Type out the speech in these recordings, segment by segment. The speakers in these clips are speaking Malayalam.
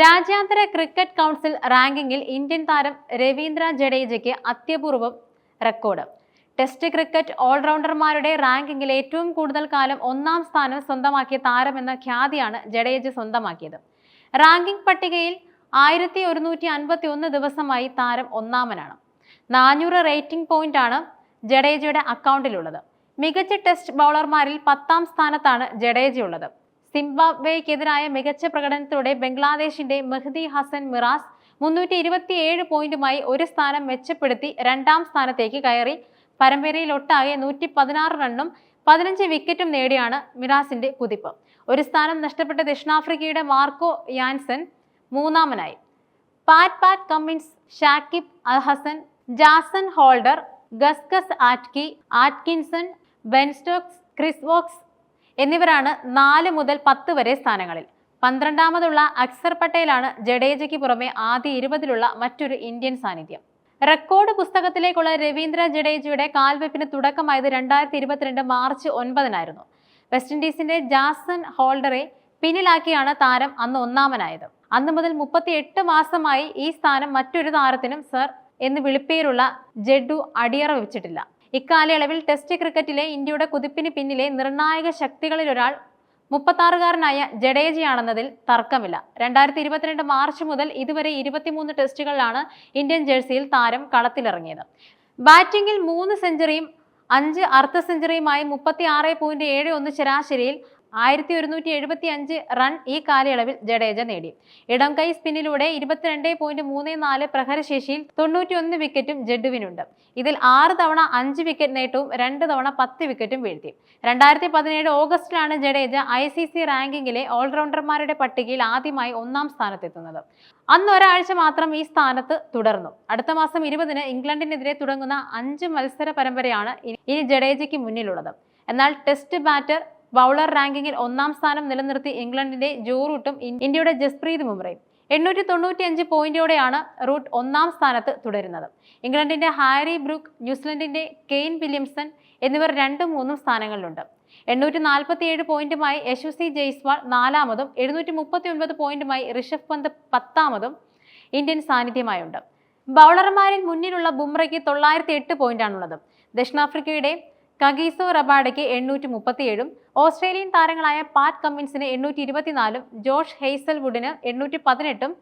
രാജ്യാന്തര ക്രിക്കറ്റ് കൗൺസിൽ റാങ്കിങ്ങിൽ ഇന്ത്യൻ താരം രവീന്ദ്ര ജഡേജയ്ക്ക് അത്യപൂർവം റെക്കോർഡ്. ടെസ്റ്റ് ക്രിക്കറ്റ് ഓൾറൗണ്ടർമാരുടെ റാങ്കിങ്ങിൽ ഏറ്റവും കൂടുതൽ കാലം ഒന്നാം സ്ഥാനം സ്വന്തമാക്കിയ താരമെന്ന ഖ്യാതിയാണ് ജഡേജ സ്വന്തമാക്കിയത്. റാങ്കിംഗ് പട്ടികയിൽ ആയിരത്തി ഒരുന്നൂറ്റി അൻപത്തി ഒന്ന് ദിവസമായി താരം ഒന്നാമനാണ്. നാനൂറ് റേറ്റിംഗ് പോയിന്റാണ് ജഡേജയുടെ അക്കൗണ്ടിലുള്ളത്. മികച്ച ടെസ്റ്റ് ബൗളർമാരിൽ പത്താം സ്ഥാനത്താണ് ജഡേജയുള്ളത്. സിംബാബ്വേക്കെതിരായ മികച്ച പ്രകടനത്തോടെ ബംഗ്ലാദേശിന്റെ മെഹ്ദി ഹസൻ മിറാസ് മുന്നൂറ്റി ഇരുപത്തിയേഴ് പോയിന്റുമായി ഒരു സ്ഥാനം മെച്ചപ്പെടുത്തി രണ്ടാം സ്ഥാനത്തേക്ക് കയറി. പരമ്പരയിലൊട്ടാകെ നൂറ്റി പതിനാറ് റണ്ണും പതിനഞ്ച് വിക്കറ്റും നേടിയാണ് മിറാസിന്റെ കുതിപ്പ്. ഒരു സ്ഥാനം നഷ്ടപ്പെട്ട ദക്ഷിണാഫ്രിക്കയുടെ Marco Jansen മൂന്നാമനായി. Pat Pat Cummins Shakib Al Hasan Jason Holder Gus ആറ്റ്കി Atkinson Ben Stokes Chris Woakes എന്നിവരാണ് നാല് മുതൽ പത്ത് വരെ സ്ഥാനങ്ങളിൽ. പന്ത്രണ്ടാമതുള്ള അക്സർ പട്ടേലാണ് ജഡേജയ്ക്ക് പുറമെ ആദ്യ ഇരുപതിലുള്ള മറ്റൊരു ഇന്ത്യൻ സാന്നിധ്യം. റെക്കോർഡ് പുസ്തകത്തിലേക്കുള്ള രവീന്ദ്ര ജഡേജയുടെ കാൽവെപ്പിന് തുടക്കമായത് രണ്ടായിരത്തി ഇരുപത്തിരണ്ട് മാർച്ച് ഒൻപതിനായിരുന്നു. വെസ്റ്റ് ഇൻഡീസിന്റെ ജാസൺ ഹോൾഡറെ പിന്നിലാക്കിയാണ് താരം അന്ന് ഒന്നാമനായത്. അന്ന് മുതൽ മുപ്പത്തി എട്ട് മാസമായി ഈ സ്ഥാനം മറ്റൊരു താരത്തിനും സർ എന്ന് വിളിപ്പേരുള്ള ജഡ്ഡു അടിയറ വെച്ചിട്ടില്ല. ഇക്കാലയളവിൽ ടെസ്റ്റ് ക്രിക്കറ്റിലെ ഇന്ത്യയുടെ കുതിപ്പിന് പിന്നിലെ നിർണായക ശക്തികളിലൊരാൾ മുപ്പത്താറുകാരനായ ജഡേജയാണെന്നതിൽ തർക്കമില്ല. രണ്ടായിരത്തി ഇരുപത്തിരണ്ട് മാർച്ച് മുതൽ ഇതുവരെ ഇരുപത്തിമൂന്ന് ടെസ്റ്റുകളിലാണ് ഇന്ത്യൻ ജേഴ്സിയിൽ താരം കളത്തിലിറങ്ങിയത്. ബാറ്റിംഗിൽ മൂന്ന് സെഞ്ചുറിയും അഞ്ച് അർദ്ധ സെഞ്ചുറിയുമായി മുപ്പത്തി ആറ് പോയിന്റ് ഏഴ് ഒന്ന് ശരാശരിയിൽ ആയിരത്തി ഒരുന്നൂറ്റി എഴുപത്തി അഞ്ച് റൺ ഈ കാലയളവിൽ ജഡേജ നേടി. ഇടം കൈ സ്പിന്നിലൂടെ ഇരുപത്തിരണ്ട് പോയിന്റ് മൂന്ന് നാല് പ്രഹരശേഷിയിൽ തൊണ്ണൂറ്റി ഒന്ന് വിക്കറ്റും ജഡുവിനുണ്ട്. ഇതിൽ ആറ് തവണ അഞ്ച് വിക്കറ്റ് നേട്ടവും രണ്ട് തവണ പത്ത് വിക്കറ്റും വീഴ്ത്തി. രണ്ടായിരത്തി പതിനേഴ് ഓഗസ്റ്റിലാണ് ജഡേജ ഐ സി സി റാങ്കിങ്ങിലെ ഓൾറൗണ്ടർമാരുടെ പട്ടികയിൽ ആദ്യമായി ഒന്നാം സ്ഥാനത്തെത്തുന്നത്. അന്ന് ഒരാഴ്ച മാത്രം ഈ സ്ഥാനത്ത് തുടർന്നു. അടുത്ത മാസം ഇരുപതിന് ഇംഗ്ലണ്ടിനെതിരെ തുടങ്ങുന്ന അഞ്ച് മത്സര പരമ്പരയാണ് ഇനി- ഇനി ജഡേജയ്ക്ക് മുന്നിലുള്ളത്. എന്നാൽ ടെസ്റ്റ് ബാറ്റർ ബൗളർ റാങ്കിങ്ങിൽ ഒന്നാം സ്ഥാനം നിലനിർത്തി ഇംഗ്ലണ്ടിന്റെ ജോ റൂട്ടും ഇന്ത്യയുടെ ജസ്പ്രീത് ബുംറയും എണ്ണൂറ്റി തൊണ്ണൂറ്റി അഞ്ച് പോയിന്റോടെയാണ് റൂട്ട് ഒന്നാം സ്ഥാനത്ത് തുടരുന്നത്. ഇംഗ്ലണ്ടിന്റെ ഹാരി ബ്രൂക്ക് ന്യൂസിലൻഡിന്റെ കെയ്ൻ വില്യംസൺ എന്നിവർ രണ്ടും മൂന്നും സ്ഥാനങ്ങളിലുണ്ട്. എണ്ണൂറ്റി നാൽപ്പത്തി ഏഴ് പോയിന്റുമായി യശസ്വി ജയ്സ്വാൾ നാലാമതും എഴുന്നൂറ്റി മുപ്പത്തി ഒൻപത് പോയിന്റുമായി ഋഷഭ് പന്ത് പത്താമതും ഇന്ത്യൻ സാന്നിധ്യമായുണ്ട്. ബൗളർമാരിൽ മുന്നിലുള്ള ബുംറയ്ക്ക് തൊള്ളായിരത്തി എട്ട് പോയിന്റാണുള്ളത്. ദക്ഷിണാഫ്രിക്കയുടെ കഗീസോ റബാഡയ്ക്ക് എണ്ണൂറ്റി മുപ്പത്തിയേഴും ഓസ്ട്രേലിയൻ താരങ്ങളായ പാറ്റ് കമ്മിൻസിന് എണ്ണൂറ്റി ഇരുപത്തിനാലും ജോഷ് ഹെയ്സൽവുഡിന് എണ്ണൂറ്റി പതിനെട്ടും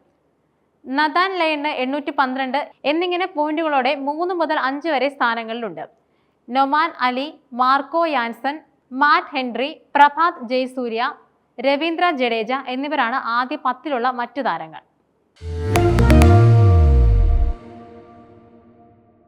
നദാൻ ലയണ് എണ്ണൂറ്റി പന്ത്രണ്ട് എന്നിങ്ങനെ പോയിന്റുകളോടെ മൂന്ന് മുതൽ അഞ്ച് വരെ സ്ഥാനങ്ങളിലുണ്ട്. Noman Ali Marco Jansen Matt Henry Prabath Jayasuriya Ravindra Jadeja എന്നിവരാണ് ആദ്യ പത്തിലുള്ള മറ്റു താരങ്ങൾ.